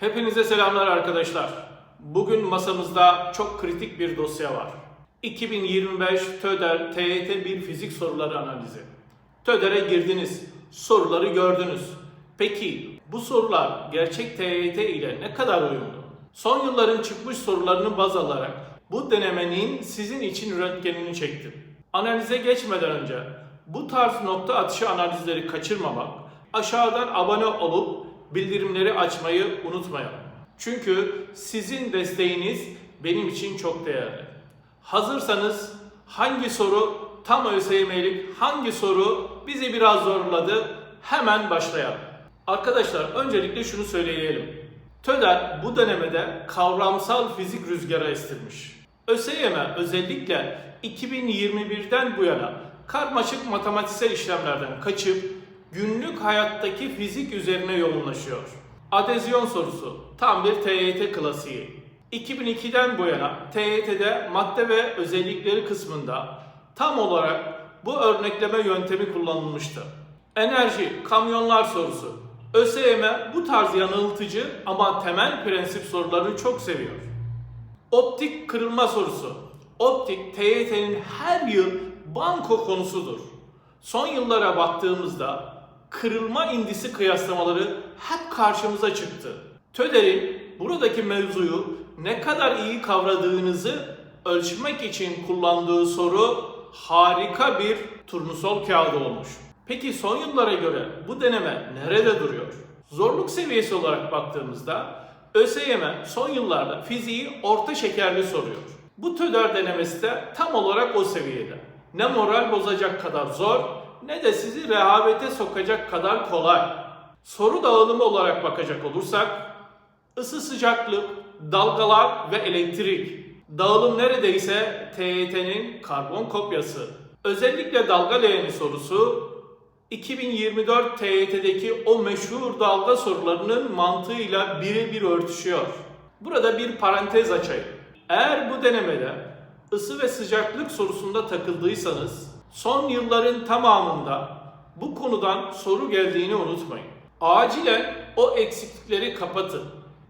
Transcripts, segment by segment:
Hepinize selamlar arkadaşlar. Bugün masamızda çok kritik bir dosya var. 2025 TÖDER TYT 1 fizik soruları analizi. TÖDER'e girdiniz, soruları gördünüz. Peki bu sorular gerçek TYT ile ne kadar uyumlu? Son yılların çıkmış sorularını baz alarak bu denemenin sizin için röntgenini çektim. Analize geçmeden önce bu tarz nokta atışı analizleri kaçırmamak, aşağıdan abone olup bildirimleri açmayı unutmayalım. Çünkü sizin desteğiniz benim için çok değerli. Hazırsanız hangi soru tam ÖSYM'lik, hangi soru bizi biraz zorladı hemen başlayalım. Arkadaşlar öncelikle şunu söyleyelim. TÖDER bu denemede kavramsal fizik rüzgarı estirmiş. ÖSYM özellikle 2021'den bu yana karmaşık matematiksel işlemlerden kaçıp günlük hayattaki fizik üzerine yoğunlaşıyor. Adezyon sorusu tam bir TYT klasiği. 2002'den bu yana TYT'de madde ve özellikleri kısmında tam olarak bu örnekleme yöntemi kullanılmıştı. Enerji, kamyonlar sorusu. ÖSYM bu tarz yanıltıcı ama temel prensip sorularını çok seviyor. Optik kırılma sorusu. Optik TYT'nin her yıl banko konusudur. Son yıllara baktığımızda kırılma indisi kıyaslamaları hep karşımıza çıktı. TÖDER'in buradaki mevzuyu ne kadar iyi kavradığınızı ölçmek için kullandığı soru harika bir turnusol kağıdı olmuş. Peki son yıllara göre bu deneme nerede duruyor? Zorluk seviyesi olarak baktığımızda ÖSYM son yıllarda fiziği orta şekerli soruyor. Bu TÖDER denemesi de tam olarak o seviyede. Ne moral bozacak kadar zor ne de sizi rehavete sokacak kadar kolay. Soru dağılımı olarak bakacak olursak ısı sıcaklık, dalgalar ve elektrik. Dağılım neredeyse TYT'nin karbon kopyası. Özellikle dalga leğeni sorusu 2024 TYT'deki o meşhur dalga sorularının mantığıyla birebir örtüşüyor. Burada bir parantez açayım. Eğer bu denemede ısı ve sıcaklık sorusunda takıldıysanız son yılların tamamında bu konudan soru geldiğini unutmayın. Acilen o eksiklikleri kapatın.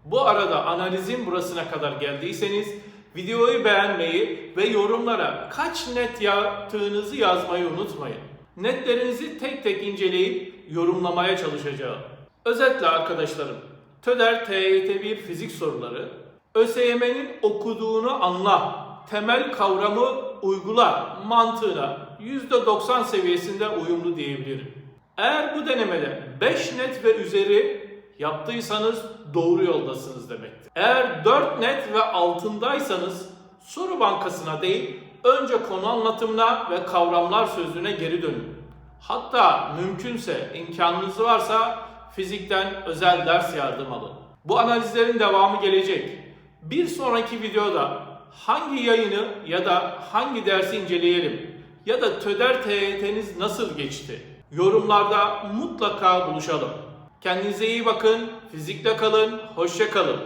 Bu arada analizin burasına kadar geldiyseniz videoyu beğenmeyi ve yorumlara kaç net yaptığınızı yazmayı unutmayın. Netlerinizi tek tek inceleyip yorumlamaya çalışacağım. Özetle arkadaşlarım, TÖDER TYT 1 fizik soruları, ÖSYM'nin okuduğunu anla, temel kavramı uygula mantığına %90 seviyesinde uyumlu diyebilirim. Eğer bu denemede 5 net ve üzeri yaptıysanız doğru yoldasınız demektir. Eğer 4 net ve altındaysanız soru bankasına değil, önce konu anlatımına ve kavramlar sözlüğüne geri dönün. Hatta mümkünse imkanınız varsa fizikten özel ders yardım alın. Bu analizlerin devamı gelecek. Bir sonraki videoda hangi yayını ya da hangi dersi inceleyelim ya da TÖDER TYT'niz nasıl geçti? Yorumlarda mutlaka buluşalım. Kendinize iyi bakın, fizikle kalın, hoşça kalın.